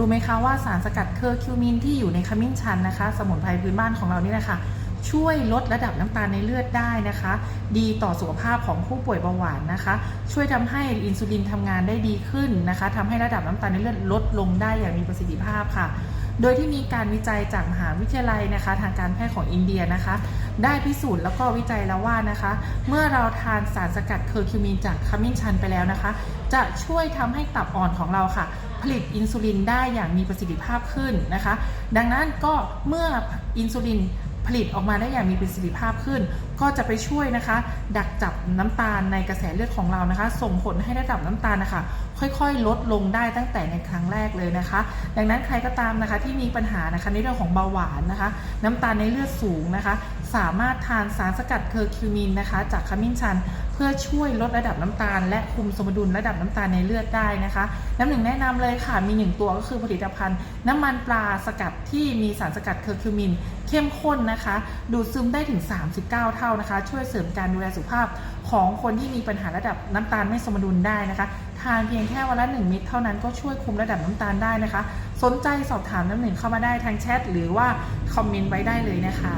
รู้ไหมคะว่าสารสกัดเคอร์คิวมินที่อยู่ในขมิ้นชันนะคะ สมุนไพรพื้นบ้านของเรานี่นะคะช่วยลดระดับน้ำตาลในเลือดได้นะคะ ดีต่อสุขภาพของผู้ป่วยเบาหวานนะคะ ช่วยทำให้อินซูลินทำงานได้ดีขึ้นนะคะทำให้ระดับน้ำตาลในเลือดลดลงได้อย่างมีประสิทธิภาพค่ะ โดยที่มีการวิจัยจากมหาวิทยาลัยนะคะ ทางการแพทย์ของอินเดียนะคะ ได้พิสูจน์แล้วก็วิจัยแล้วว่านะคะ เมื่อเราทานสารสกัดเคอร์คิวมินจากขมิ้นชันไปแล้วนะคะ จะช่วยทำให้ตับอ่อนของเราค่ะ ผลิตอินซูลินได้อย่างมีประสิทธิภาพขึ้นนะคะ ดังนั้นก็เมื่ออินซูลินผลิตออกมาได้อย่างมีประสิทธิภาพขึ้น ก็จะไปช่วยนะคะ ดักจับน้ำตาลในกระแสเลือดของเรานะคะ ส่งผลให้ระดับน้ำตาลนะคะ ค่อยๆ ลดลงได้ตั้งแต่ในครั้งแรกเลยนะคะ ดังนั้นใครก็ตามนะคะที่มีปัญหานะคะในเรื่องของเบาหวานนะคะ น้ำตาลในเลือดสูงนะคะ สามารถทานสารสกัดเคอร์คิวมินนะคะ จากขมิ้นชันเพื่อช่วยลดระดับน้ำตาล และคุมสมดุลระดับน้ำตาลในเลือดได้นะคะ น้ำหนึ่งแนะนำเลยค่ะมีหนึ่งตัวก็คือผลิตภัณฑ์ น้ำมันปลาสกัดที่มีสารสกัดเคอร์คิวมินเข้มข้นนะคะ ดูดซึมได้ถึง 39 เท่านะคะ ช่วยเสริมการดูแลสุขภาพ ของคนที่มีปัญหาระดับน้ำตาลไม่สมดุลได้นะคะ ทานเพียงแค่วันละ 1 เม็ดเท่านั้นก็ช่วยคุมระดับน้ำตาลได้นะคะ สนใจสอบถามน้ำหนึ่งเข้ามาได้ทางแชทหรือว่าคอมเมนต์ไว้ได้เลยนะคะ